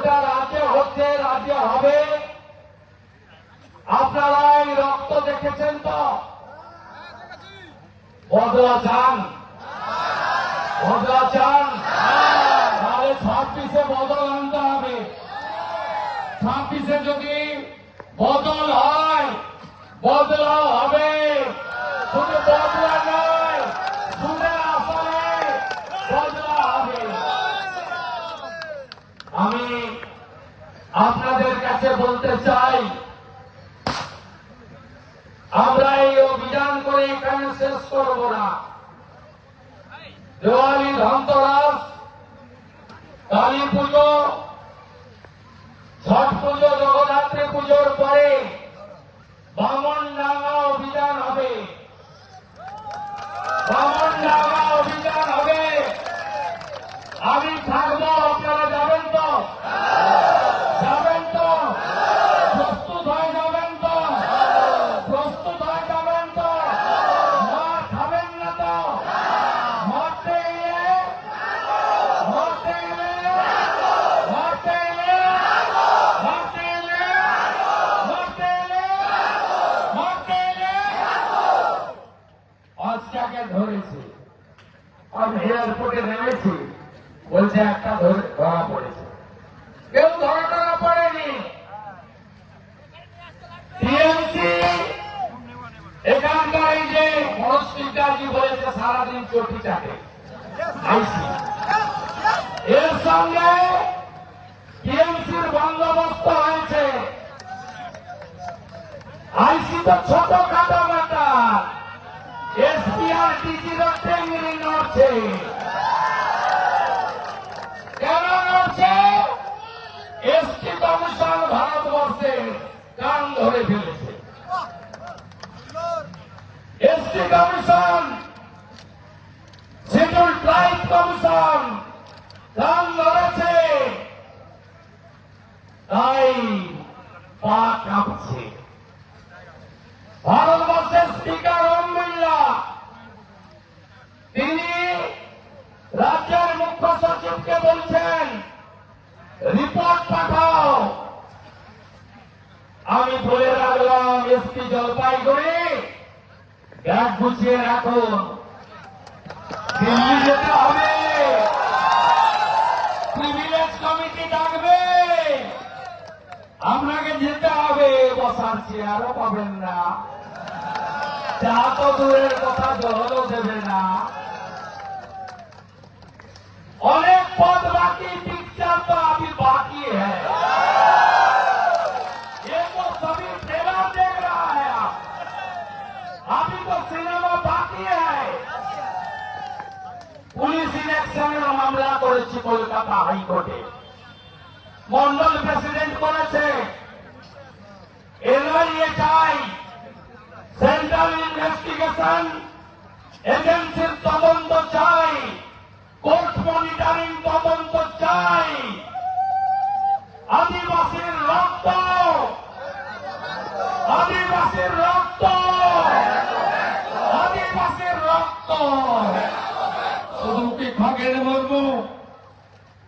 গোটা রাজ্যে হচ্ছে রাজ্যে হবে। আপনারা এই রক্ত দেখেছেন তো? বদলা চান। বদলা চান। তাহলে ছাব্বিশে বদল আনতে হবে। ছাব্বিশে যদি বদল হয়, বদলাও হবে। শুধু বদলা নয় সুদের আসলে বদলা হবে আমি আপনাদের কাছে বলতে চাই, আমরা এই অভিযান করে এখানে শেষ করব না। দেওয়ালি ধনতরাস, কালী পুজো, ছট পুজো, জগদ্ধাত্রী পুজোর পরে বামন ডাঙ্গা অভিযান হবে। বামন ডাঙ্গা অভিযান হবে আমি থাকব আপনারা যাবেন তো যাবেন তো প্রস্তুত হয়ে যাবেন তো প্রস্তুত হয়ে যাবেন তো মার খাবেন না তো মারতে এলে মারতে এলে মারতে এলে মারতে এলে মারতে এলে মারতে এলে আজকে ধরেছে আমি এয়ারপোর্টে নেমেছি বলছে একটা ধরে ধরা পড়েছে কেউ ধরা ধরা পড়েনি টিএমসি এখানকার এই সারাদিন চটি এর সঙ্গে টিএমসির বন্দোবস্ত হয়েছে। আইসি তো ছোট খাটো ব্যাপার। এসপি আর ডিজিরও টেঙ্গি নড়ছে। কেন নড়ছে? এসটি কমিশন ভারতবর্ষে কান ধরে ফেলেছে। ST commission schedule tribe commission কান ধরেছে তাই পা কাঁপছে ভারতবর্ষের স্পিকার ওম বিড়লা, তিনি রাজ্যের মুখ্য সচিবকে বলছেন, রিপোর্ট পাঠাও। আমি বলে রাখলাম এসপি ব্যাগ গুছিয়ে রাখো। দিল্লি যেতে হবে। প্রিভিলেজ কমিটি ডাকবে। আপনাকে যেতে হবে, বসার চেয়ারও পাবেন না। যা তো দূরের কথা জল দেবে না। অনেক পদ বাকি পিকচার তো আমি বাকি হ্যাঁ। কলকাতা হাইকোর্টে মন্ডল প্রেসিডেন্ট বলেছে এনআইএ চাই সেন্ট্রাল ইনভেস্টিগেশন এজেন্সির তদন্ত চাই, কোর্ট মনিটরিং তদন্ত চাই। আদিবাসীর রক্ত আদিবাসীর রক্ত আদিবাসীর রক্ত শুধু কি খগেন মুর্মু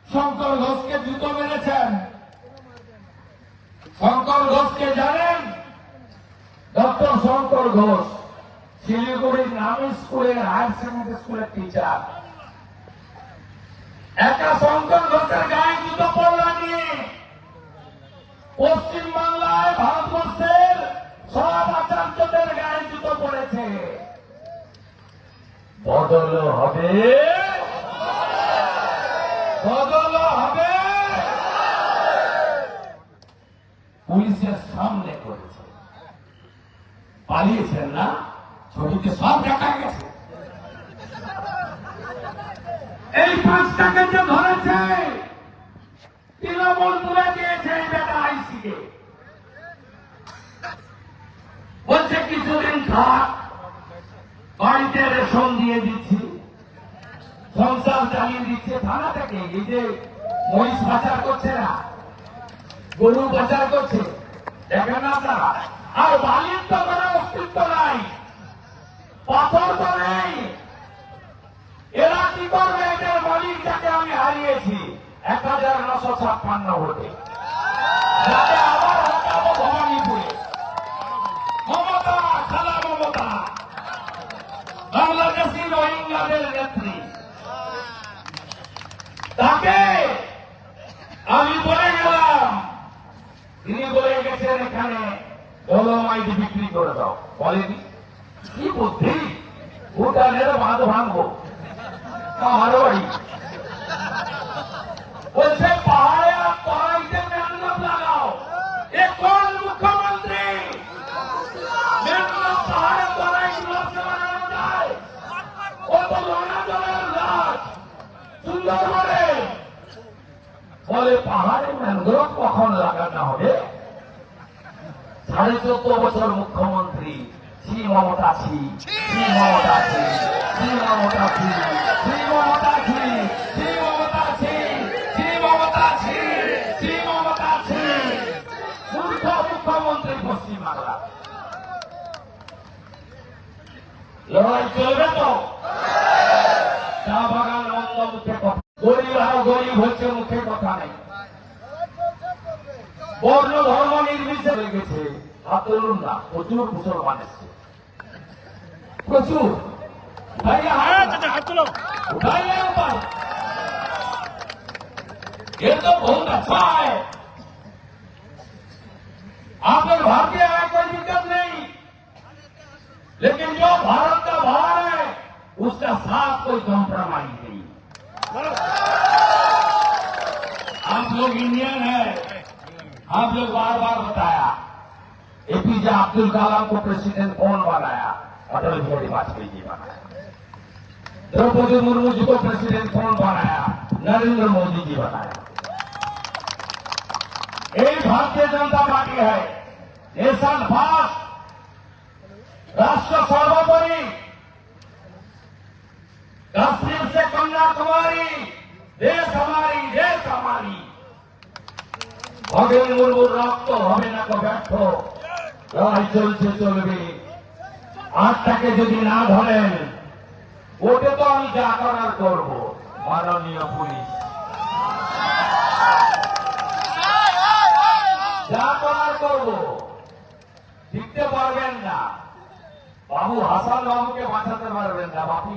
শঙ্কর ঘোষকে জুতো মেরেছেন। শঙ্কর ঘোষকে জানেন? ডক্টর শঙ্কর ঘোষ, শিলিগুড়ির নামী স্কুলের হায়ার সেকেন্ডারি স্কুলের টিচার একা শঙ্কর ঘোষের গায়ে জুতো পড়লা নিয়ে পশ্চিম বাংলায় ভারতবর্ষের সব আচার্যদের গায়ে জুতো পড়েছে। বদল হবে বদল হবে পুলিশের সামনে করেছে। পালিয়েছেন না, ছবিতে সব দেখা গেছে। এই পাঁচটাকে যে ধরেছে, তৃণমূল তুলে দিয়েছে এই বেটা আইসিকে। বলছে, কিছুদিন থাক, বাড়িতে রেশন দিয়ে দিচ্ছি, সংসার চালিয়ে দিচ্ছে, থানা থেকে এই যে মহিষ পাচার করছে না গরু বাজার করছে। দেখেন আপনারা, আর বালির তো কোনো অস্তিত্ব নাই। পাথর তো নেই। এরা কি করবে? এটার মালিক যাকে আমি হারিয়েছি। এক হাজার নশো ছাপ্পান্ন ভোটে যাতে আবার হটাবো ভবানীপুরে মমতা খালা মমতা বাংলাদেশি রোহিঙ্গাদের নেত্রী তাকে আমি বলে গেলাম তিনি গেছেন এখানে ডলোমাইট বিক্রি করে দাও। বলেনি? কি বুদ্ধি? ভুটানের বাঁধ ভাঙবো। আমারও বাড়ি। সাড়ে চোদ্দ বছর মুখ্যমন্ত্রী, শ্রী মমতা শ্রী শ্রী মমতা শ্রী শ্রী মমতা শ্রী শ্রী মমতা বন্ধ মুখে কথা নেই। বর্ণ ধর্ম হয়ে গেছে হাত তুলুন না প্রচুর মুসলমান এসছে প্রচুর ভাইয়া হাত हाथ चलो उठाइए ऊपर ये तो बहुत अच्छा है आप लोग भारतीय है कोई दिक्कत नहीं लेकिन जो भारत का भार है उसका साथ कोई कॉम्प्रोमाइज नहीं आप लोग इंडियन है आप लोग बार बार बताया एपीजे अब्दुल कलाम को प्रेसिडेंट कौन बनाया अटल बिहारी वाजपेयी जी बनाया द्रौपदी मुर्मू जी को प्रेसिडेंट कौन बनाया नरेंद्र मोदी जी बनाया एक भारतीय जनता पार्टी है नेशन फास्ट राष्ट्र सर्वोपरि कश्मीर से कन्याकुमारी देश हमारी देश हमारी ভগেন মুর্মুর রক্ত, হবে না তো ব্যর্থ। লড়াই চলছে, চলবে। আটটাকে যদি না ধরেন ওটা তো আমি যা করার করব। মাননীয় পুলিশ। যা করার করব। জিততে পারবেন না। বাবু হাসান বাবুকে বাঁচাতে পারবেন না। বাপি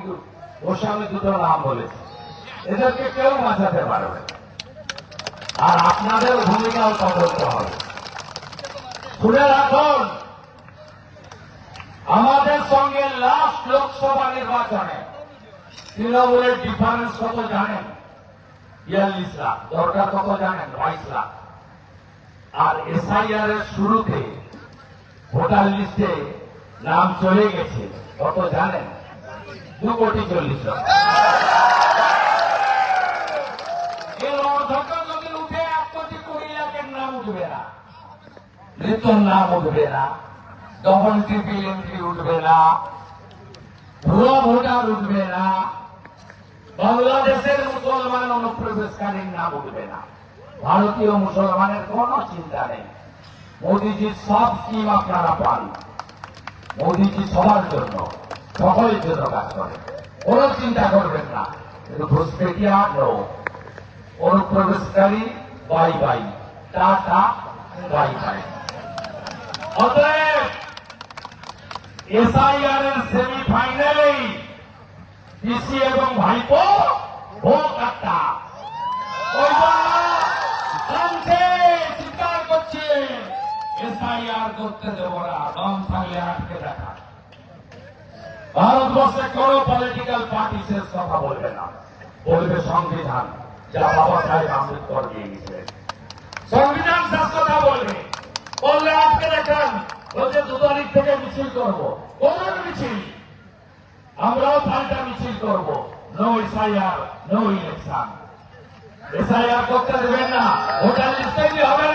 ওর সামনে দুটো নাম বলেছে। এদেরকে কেউ বাঁচাতে পারবে না। আর আপনাদের ভূমিকাও তদন্ত হবে। শুনে রাখুন, আমাদের সঙ্গে লাস্ট লোকসভা নির্বাচনে তৃণমূলের ডিফারেন্স কত জানেন? বিয়াল্লিশ লাখ, দরকার কত জানেন? বাইশ লাখ। আর এসআইআর এর শুরুতে ভোটার লিস্টে নাম চলে গেছে, কত জানেন? দু কোটি চল্লিশ লাখ। নাম উঠবে না। ঋতুর নাম উঠবে না। ডবল ট্রিপল এন্ট্রি উঠবে না। ভুয়া ভোটার উঠবে না। বাংলাদেশের মুসলমান অনুপ্রবেশকারীর নাম উঠবে না। ভারতীয় মুসলমানের কোনো চিন্তা নেই। মোদীজির সব স্কিম আপনারা পান। মোদীজি সবার জন্য, সকলের জন্য কাজ করে কোন চিন্তা করবেন না। কিন্তু ঘুষপেটিয়া অনুপ্রবেশকারী বাই বাই টাটা, বাই অতএব এসআইআর এর সেমিফাইনালেই পিসি এবং ভাইপো কানছে চিৎকার করছে, এসআইআর করতে দেব না, দম থাকলে আটকে দেখা। ভারতবর্ষে কোন পলিটিক্যাল পার্টি শেষ কথা বলবে না। বলবে সংবিধান, যা বাবা সাহেব আম্বেদকর দিয়ে গেছিলেন। সংবিধান শেষ কথা বললে আজকে দেখেন বলছে দু তারিখ থেকে মিছিল করব। কোন মিছিল। আমরাও পাল্টা মিছিল করব। No SIR no election SIR করতে দেবেন না। ভোটার লিস্টে কি হবে না।